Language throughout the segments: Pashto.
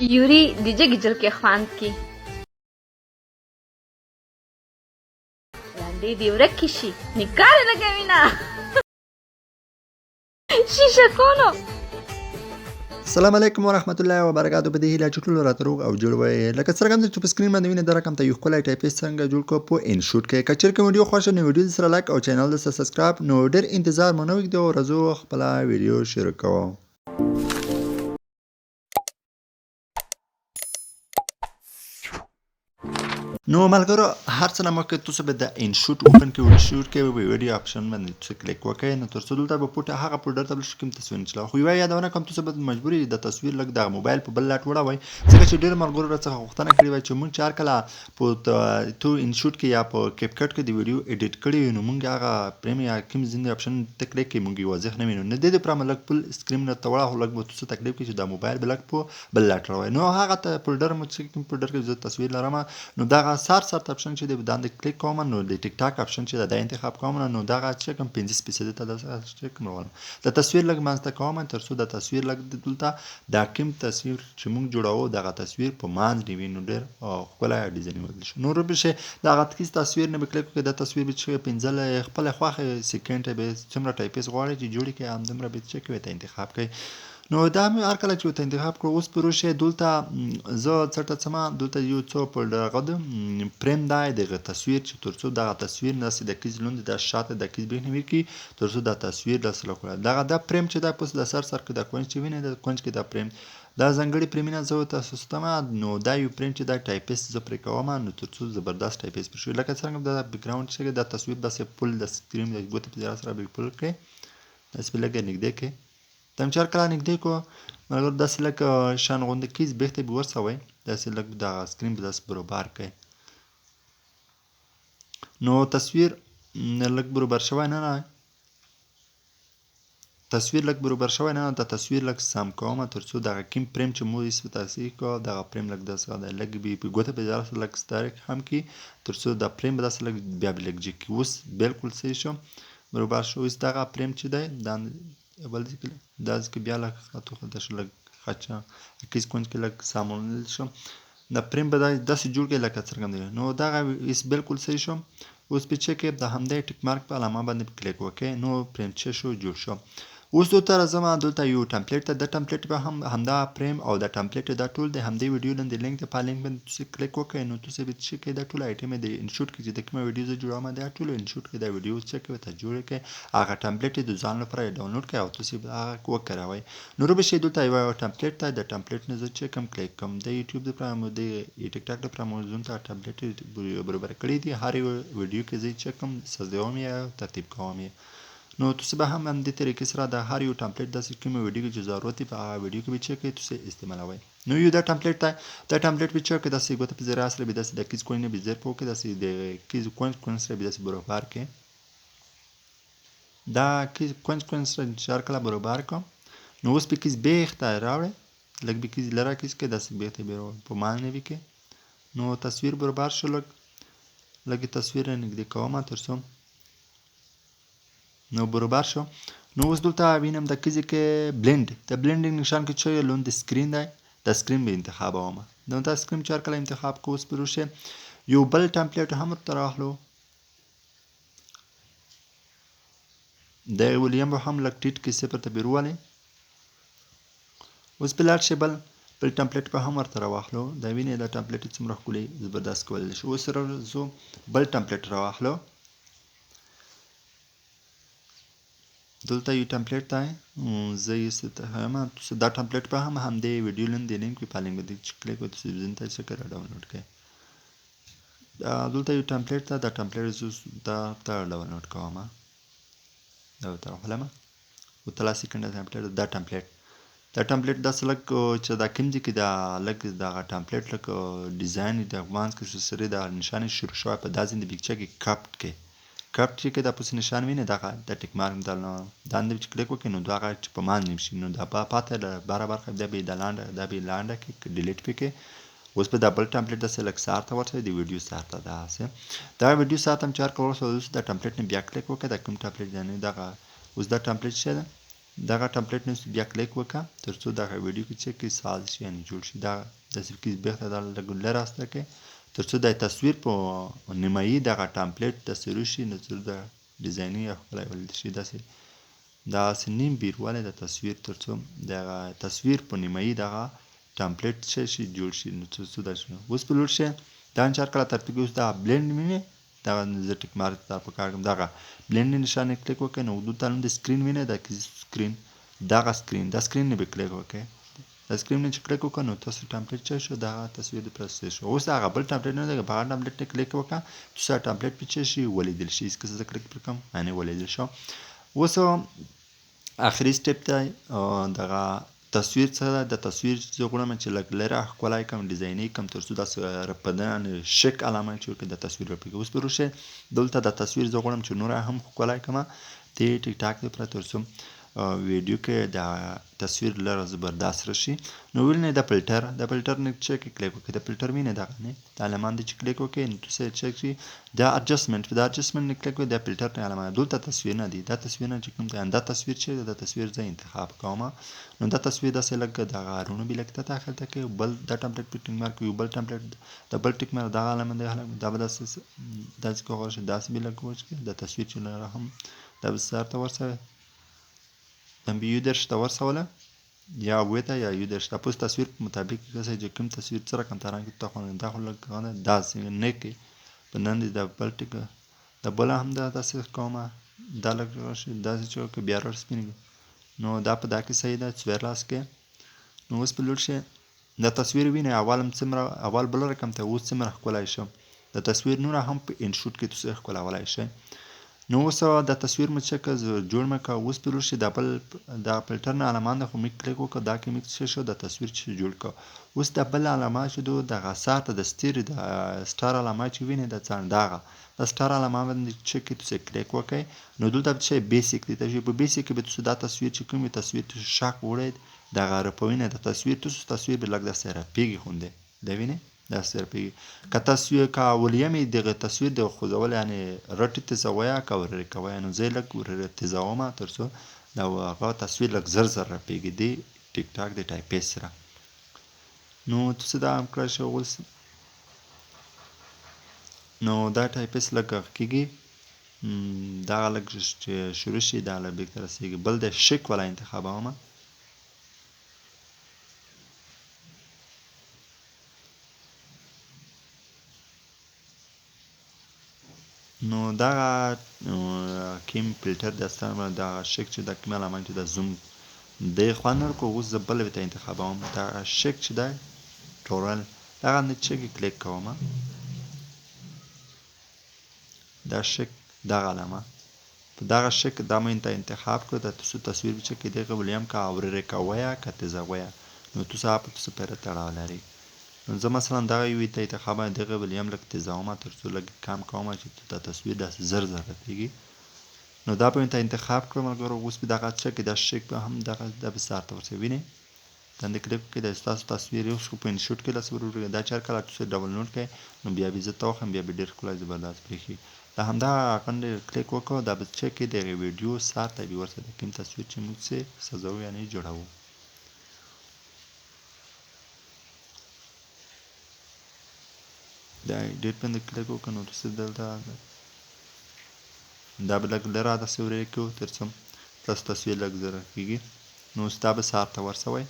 یوري د جګې جلکې خوند کې لنډې دې ورکې شي نکاح نه کوي نه شیشه کونو السلام علیکم ورحمت الله وبرکاتہ په دې هیله چې ټول راته روغ او جوړ وای لکه څرګند چې په سکرین باندې وینئ دا رقم ته یو ښکلی ټایپیسټ څنګه جوړ کړو په ان شوټ کې چېرې کوم ویډیو خوښه نو ویډیو سره لایک او چینل د سره سبسکرایب نو ډېر انتظار مو نه وږدو راځو خپله ویډیو شروع نو ملګرو هر څه نه مخکې تاسو به د ان شوټ اوپن کې شوټ کې به ویډیو اپشن باندې تاسو کلیک وکړئ نو تر څو دلته به پټه هغه فولډر ته بل کوم تصویر نشله خو یو یادونه کوم تاسو به مجبوري د تصویر لګ د موبایل په بل لاټ وړوي ځکه چې ډېر ملګرو راڅخه غوښتنه کړې وای چې مونږ چار کله په تو ان شوټ کې یا په کیپ کټ کې د ویډیو ایډیټ کړی نو مونږ هغه پریم یا کوم ځینې اپشن ته کلیک کې مونږ واضح نه وینو نه د دې پر ملک فل سکرین نه تړه هو لګ به تاسو تکلیف کې چې د موبایل بلک په بل لاټ وړوي نو هغه ته فولډر مو چې کوم فولډر کې زه تصویر لرم نو دا سار سار اپشن چې د باندې کلیک کوم نو د ټیک ټاک اپشن چې د انتخاب کوم نو دا چې کوم 50% ته د چې کوم ول د تصویر لګ مانسته کوم تر څو د تصویر لګ دلته. دا کوم تصویر چې موږ جوړاو دغه تصویر په مان دی وینو ډېر خپل ډیزاین ودل شو. نو رب شي دا غتکیس تصویر نه بکلیک کې د تصویر به چې پنځل خپل خوخه سکند به څومره ټایپیس غواړي چې جوړی کې هم دمره به چې کوي ته انتخاب کوي نو دا مې هر کله چې ته انتخاب کړو اوس پر شه دلته زه څټه سما دلته یو څو په دغه د پریم دای دغه تصویر چې ترڅو دغه تصویر نس د کیز لوند د شاته د کیز بهنوي کی ترڅو د تصویر د سره کړه دغه د پریم چې د پوس د سر سر کې د کونج چې ویني د کونج کې د پریم دا ځنګړي پریمینه زه تاسو ستما نو دا یو پریم چې دا ټایپیست زه پرې کوم نو ترڅو زبردست ټایپیست پر شو لکه څنګه د بیک گراوند چې د تصویر داسې پل د سکرین د ګوت په سره به پل کړئ داسې لګه نږدې کې تم چار کله نږدې کو مګر داسې لکه شان غونډه کیز بهته به ورسوي داسې لکه د سکرین په داس برابر کړئ نو تصویر لږ برابر شوی نه نه. تصویر لږ برابر شوی نه د تصویر لږ سم کوم ترڅو دغه کیم پریم چې مو یې تاسیس کو دغه پریم لږ داسې د لږ به په ګوته په ځار لږ ستاره هم کی ترڅو د پریم داسې لږ بیا لږ جی کی اوس بالکل صحیح شو برابر شو. اوس دغه پریم چې دی؟ د دا ځکه بیا لږ خاطو خاطر شو لږ خچا کیس کونج کې لږ سامون شو د پریم به داسې جوړ کې لکه څرګند نو دغه اس بالکل صحیح شو اوس په چې کې د همدې ټیک مارک په علامه باندې کلیک وکړئ نو پریم چې شو جوړ شو اوس دلته راځم دلته یو ټمپلیټ ته د ټمپلیټ به هم همدا پریم او د ټمپلیټ دا ټول د همدې ویډیو لاندې لینک ته په لینک باندې تاسو کلیک وکړئ نو تاسو به چې کې دا ټول آیټم د انشوټ کې چې د کومه ویډیو زه جوړوم دا ټول انشوټ کې دا ویډیو چې کې ته جوړ کړئ هغه ټمپلیټ د ځان لپاره ډاونلوډ کړئ او تاسو به هغه وکړوي نو روبه شي دلته یو ټمپلیټ ته د ټمپلیټ نه زه چې کوم کلیک کوم. د یوټیوب لپاره مو د ټیک ټاک لپاره مو زون ته ټمپلیټ برابر کړی دی. هر ویډیو کې زه چې کوم سزوم یا ترتیب کوم نو تاسو به هم همدې طریقې سره د هر یو ټمپلیټ داسې کومه ویډیو کې ضرورت په هغه ویډیو کې به چې کې تاسو استعمالوي نو یو دا ټمپلیټ ته دا ټمپلیټ به چې کې داسې ګوته په ذریعہ سره به داسې د کیز کوینه به زر پوکې داسې د کیز کوین کوین سره به داسې برابر کې دا کیز کوین کوین سره چار کله برابر کوم نو اوس په کیز بیخ ته راوړې لږ به کیز لره کیز کې داسې بیخ ته به په مان نه کې نو تصویر برابر شو لږ لږ تصویر نږدې کوم تر څو نو برابر شو نو اوس دلته وینم د کیږي کې بلند د بلندینګ نشان کې چې لون د سکرین دی د سکرین به انتخاب اوم نو دا سکرین چار کله انتخاب کو اوس پروشه یو بل ټمپلیټ هم تر اخلو د ولیم هم لک ټیټ کې صفر ته بیرواله اوس لاټ شي بل بل ټمپلیټ په هم ورته راواخلو دا ویني دا ټمپلیټ څومره ښکلی زبردست کولای شي اوس سره زو بل ټمپلیټ راواخلو دلته یو ټمپلیټ دی زه یې ستهم دا ټمپلیټ په هم همدې ویډیو لاندې لینک په پالینګ باندې چې کلیک وکړئ تاسو ځین څه کړه ډاونلوډ کړئ دلته یو ټمپلیټ ته دا ټمپلیټ زه دا ته ډاونلوډ کوم دا ته خپلم او تلا سکند ټمپلیټ دا ټمپلیټ دا ټمپلیټ دا سلک چې دا کوم دي کې دا لګ دا ټمپلیټ لک ډیزاین د افغان کې سره دا نشانه شروع شوی په دازین د پکچر کې کاپټ کې کپ چې کې دا پس نشان ویني دغه د ټیک مارک د دا اند چې کلیک وکړي نو دا چې په مان نشي نو دا په پاته د برابر خو د به د لاند د به لاند کې ډیلیټ پکې اوس په دبل ټمپلیټ د سلیکټ سار ته ورته د ویډیو سار ته دا سه دا ویډیو ساتم چار کول سو د ټمپلیټ نه بیا کلیک وکړه د کوم ټمپلیټ دی؟ نه دغه اوس دا ټمپلیټ شه دغه ټمپلیټ نه بیا کلیک وکړه تر څو دغه ویډیو کې چک کې ساز شي یعنی جوړ شي دا داسې کې بیرته دا لږ لراسته کې تر څو د تصویر په نیمایي دغه ټمپلیټ داسې روشي نو تر د ډیزایني ښکلی ولید شي. داسې داسې نیم بیروالی د تصویر تر څو دغه تصویر په نیمایي دغه ټمپلیټ څه شي جوړ شي نو څو دا شي اوس په لوړ شي دا چار کله ترتیب اوس دا بلند ویني دغه زه ټیک مارک ته په کار کوم دغه بلند نشانه کلیک وکړئ نو دلته هم د سکرین ویني دا سکرین دغه سکرین دا سکرین نه به کلیک وکړئ دا سکرین نه چې کلیک وکړو نو تاسو ټمپلیټ چا شو دا تصویر د پروسس شو اوس هغه بل ټمپلیټ نه دی په هغه ټمپلیټ نه کلیک وکړه تاسو ټمپلیټ په چا شي ولیدل شي اسکه زه کلیک وکړم یعنی ولیدل شو اوس اخري سټپ ته دغه تصویر څخه د تصویر زه غواړم چې لږ لره ښکلی کړم ډیزایني کړم تر څو داسې رپدن شک علامه چې وکړي د تصویر ورپکې اوس په روشه دلته د تصویر زه غواړم چې نوره هم ښکلی کړم د ټیک ټاک لپاره تر څو ویډیو کې د تصویر لره زبردست راشي نو ولنه د فلټر د فلټر نه چک کلیک وکړئ د فلټر مینه دغه نه د علمان د چې کلیک وکړئ نو تاسو چک شي. دا اډجستمنت د اډجستمنت نه کلیک وکړئ د فلټر نه علامه دلته تصویر نه دی دا تصویر نه چې کوم دی دا تصویر چې د تصویر زه انتخاب کوم نو دا تصویر داسې لګ د غارونو بلک ته داخل ته بل د ټمپلیټ په ټینګ مارک یو بل ټمپلیټ د بل ټیک مارک دا علامه دی دا به داسې داسې کوغه شي داسې بلک وځي د تصویر چې هم دا بسار ته ورسره Den bir jüdisch تورسوله یا ویته یا یودش دا پوس تصویر په مطابق کسی چې کوم تصویر سره کوم تران کې تخونه دا خو لګانه داسې نه کې په نن د بل ټیک د بل هم دا داسې کومه دا لګ راشي داسې چې بیا ور سپینګ نو دا په دا کې صحیح ده څویر لاس کې نو اوس په لور شي د تصویر ویني اولم څومره اول بل رقم ته اوس څومره ښکلای شم د تصویر نور هم په ان شوټ کې تاسو ښکلولای شئ نو اوس د تصویر مې چک جوړ مې کا اوس پر شي د بل د فلټر نه علامه ده خو مې کلیک وکړ دا کې مې څه شو د تصویر چې جوړ کا اوس د بل علامه چې دو د غسات د ستیر د سٹار علامه چې ویني د څان داغه د سٹار علامه باندې چې کې تاسو کلیک وکړئ نو دلته چې بیسیک دي چې په بیسیک کې به تاسو دا تصویر چې کومه تصویر تاسو شاک وړئ د غرپوینه د تصویر تاسو تصویر به لګ د سره پیګي خونده دا ویني دا پی. که تصویر کا ولیم دغه تصویر د خوځول یعنی رټ تزویا کا ور کوي نو زه لک ور تزوما ترڅو دا هغه تصویر لک زر زر پیګی دی ټیک ټاک د ټایپیس سره. نو تاسو دا هم کړئ شو اوس. نو دا ټایپیس لک کیږي. دا لک شروع شي دا لک به تر رسیږي. بل د شک ولا انتخابومه نو دغه کیم فلټر د استعمال د شک چې د کمال عمل چې د زوم د خوانر کو اوس بل وته انتخابوم دا شک چې دا ټورل دغه نه چې کلیک کوم دا شک دغه علامه په دغه شک دا مې ته انتخاب کړ د تاسو تصویر چې کې دغه ولیم کا اورره کویا کته زویا نو تاسو په تاسو پر تړاو لري نو زه مثلا دغه یو ته انتخاب دغه ولیم لږ تضامه تر څو لږ کم کوم چې د تصویر داسې زر زر رسیږي نو دا به ته انتخاب کړم اگر اوس به دغه څه کې د شک به هم دغه د بسار ته ورسې ویني تند کلیپ کې د تاسو تصویر یو شو په انشوټ کې لاس ورور دا چار کله تاسو ډاونلوډ کړئ نو بیا به زه توخم بیا به ډیر کولای زبردست بریخي دا همدا اکن کلیک وکړو دا به چک کې د ویډیو ساته به ورسره کوم تصویر چې موږ څه سزو یعنی جوړاو دا ډېر باندې کلیک وکړو نو تاسو دلته دا به لږ لره داسې ورې کړو تر څو تاسو تصویر لږ زره کېږي نو ستا به سار ته ورسوئ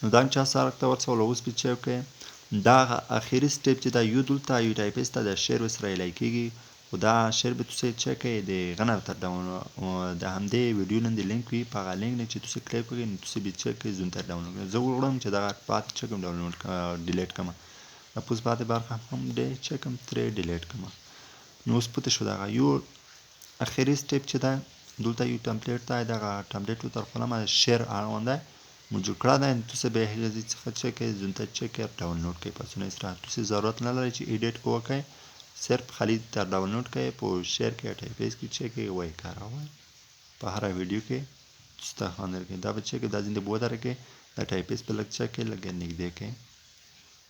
نو دا چا سار ته ورسول اوس به چې وکړئ دا اخیری سټیپ چې دا یو دلته یو ټایپیسټ ته د شیر وسره ایلای کېږي خو دا شیر به تاسو چې کوئ د غنه تر ډاون د همدې ویډیو لاندې لینک وي په هغه لینک نه چې تاسو کلیک وکړئ نو تاسو به چې کوئ زون تر ډاونلوډ زه وړم چې دا پات چې کوم ډاونلوډ ډیلیټ کړم پوس بعد برخه هم دی چې کوم ترې ډیلیټ کړم نو اوس پته شو دغه یو اخري سټیپ چې ده دلته یو ټمپلیټ دی دغه ټمپلیټ تر خپل ما شیر اړونده موجود کړه ده تاسو به هغه څه چې کې زنده چې کې ډاونلوډ کې پسونه سره تاسو ضرورت نه لري چې ایډیټ کوکې صرف خالي تر ډاونلوډ کې په شیر کې ټایپیس کې چې کې وای کاروه په هر ویډیو کې تاسو خاندر کې دا بچي کې د زنده بو درکې د ټایپیس په لګ چې کې لګ نږدې کې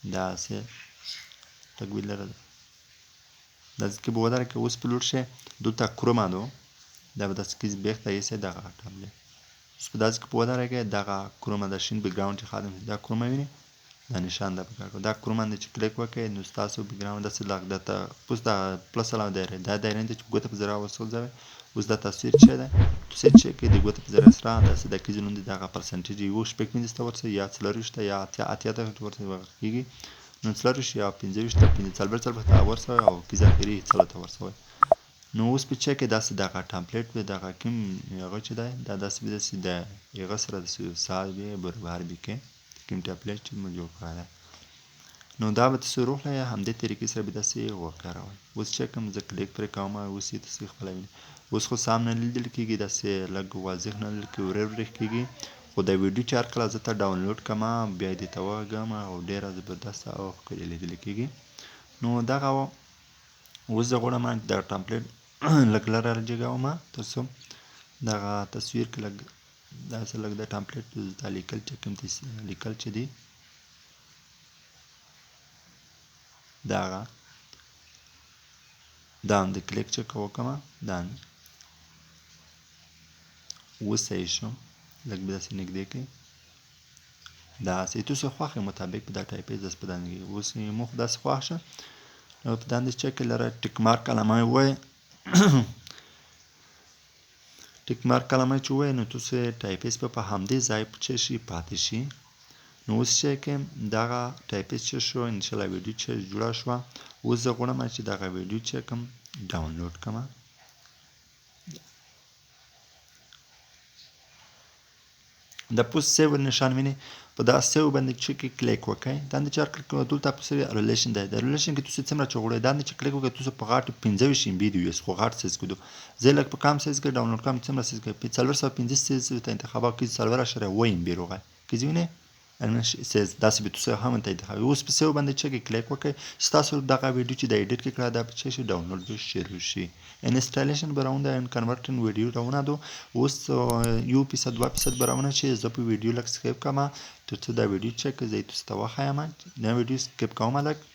داسې لږ ویلره داسې کې به وداره کې اوس په لور شي دلته کروما دو دا به داسې کیز بیخته یې دغه ټابلیټ اوس په داسې کې په ودرېږئ دغه کرومه چې دا دا نشان ده پکار دا کرومه باندې چې کلیک وکړئ نو ستاسو بیکګراوند داسې لږ درته پوس د پلس علاوه دایره دا دایره ده چې ګوته په زرا وسوځوئ اوس دا تصویر ده تو سیټ چی کې د ګوته په زرا سره داسې د کیز نوم دی دغه پرسنټیج یو شپږ پنځه ته ورسوي یا څلرویشت ته یا اتیا اتیا ته ورته کېږي نو څلرویشت یا پنځه ته پنځه څلور څلوېښت ته ورسوئ او کیز اخري څلور ته ورسوئ نو اوس په چا کې داسې دغه ټمپلیټ به دغه کوم هغه چې دی دا داسې به داسې د هغه سره داسې صاحب برابر به کې کوم ټمپلیټ چې موږ جوړ کړی دی نو دا به تاسو روغله همدې طریقې سره به داسې وکاروئ اوس چې کوم زه کلیک پرې کوم اوس یې تاسو وینئ اوس خو سامنے لیدل کېږي داسې لږ واضح نه لیدل کېږي ورې ورې کېږي خو د ویډیو چې هر کله زه ته ډاونلوډ کړم بیا دې ته وږم او ډېره زبردسته او ښکلې لیدل کېږي نو دغه اوس زه غواړم دغه ټمپلیټ لږ لره تر څو دغه تصویر کې لږ داسې لږ د ټمپلیټ دا لیکل چې کوم لیکل چې دغه دا هم د کلیک چې وکړم دا صحیح شو لږ به داسې نږدې کړئ. داسې تاسو خوښې مطابق دا ټایپیز داسې په دانګې اوس یې مو خو داسې خوښ شه. نو په داندې چې کې لره ټیک مارک علامه یې ووایئ ټیک مارک علامه چې ووایئ نو تاسو ټایپیز به په همدې ځای چې شي پاتې شي نو اوس چې کې دغه ټایپیز چې شو انشاءالله ویډیو چې جوړه شوه اوس زه غواړم چې دغه ویډیو چې کوم ډاونلوډ کړم د پوس سیو نشان ویني په دا سیو باندې چې کې کلیک وکړئ دا نه چې هر کلیک کوئ دلته پسې ریلیشن دی د ریلیشن کې تاسو څومره غواړئ دا نه چې کلیک وکړئ تاسو په غاټ 15 شي بي دی یو خو غاټ سایز کړو زه لکه په کم سایز کې ډاونلوډ کوم څومره سایز کې په 450 سایز ته انتخاب کړئ 4 ویم بیروغه کې ځینې سیز داسې به تاسو هم ته انتخاب اوس په سیو باندې چې کلیک وکړئ ستاسو دغه ویډیو چې د ایډیټ کې کړه دا په شي ډاونلوډ به شروع شي انسټالیشن براونه ان کنورټن ویډیو راونه دو اوس یو فیصد 2 فیصد براونه چې زه په ویډیو لک سکیپ کوم ترڅو دا ویډیو چک زه تاسو ته واخایم دا ویډیو سکیپ کوم لک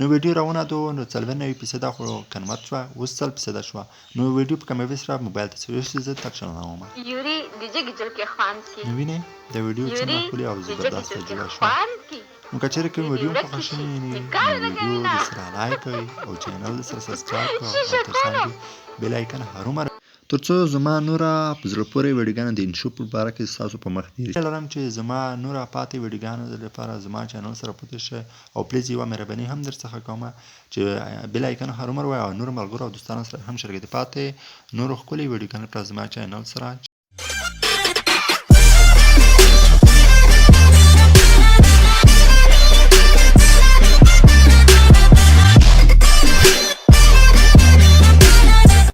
نو ویډیو راونه دو نو څلور نوي فیصد خو کنورټ شو اوس څل فیصد شو نو ویډیو په کومه سره موبایل ته سوي زه تک شنو ما یوری دیجه گیجل کې خوان کی نو ویني دا ویډیو څنګه خولي او زبردست جوړه شو کی نو کچېرې کوم ویډیو په خوښ نه ویډیو د سره لایک او چینل سره سبسکرایب کړئ او ترڅنګ بیل آیکن هرومره ترڅو زما نوره په زړه پورې ویډیوګانې د انشو په باره کې ستاسو په مخ دي. لرم چې زما نوره پاتې ویډیوګانو لپاره زما چینل سره پوتې شئ او پلیز یوه مهرباني هم در څخه کوم چې بیل آیکن هرومر وای او نور ملګرو او دوستانو سره هم شریک دي پاتې. نور ښکلي ویډیوګانې پر زما چینل سره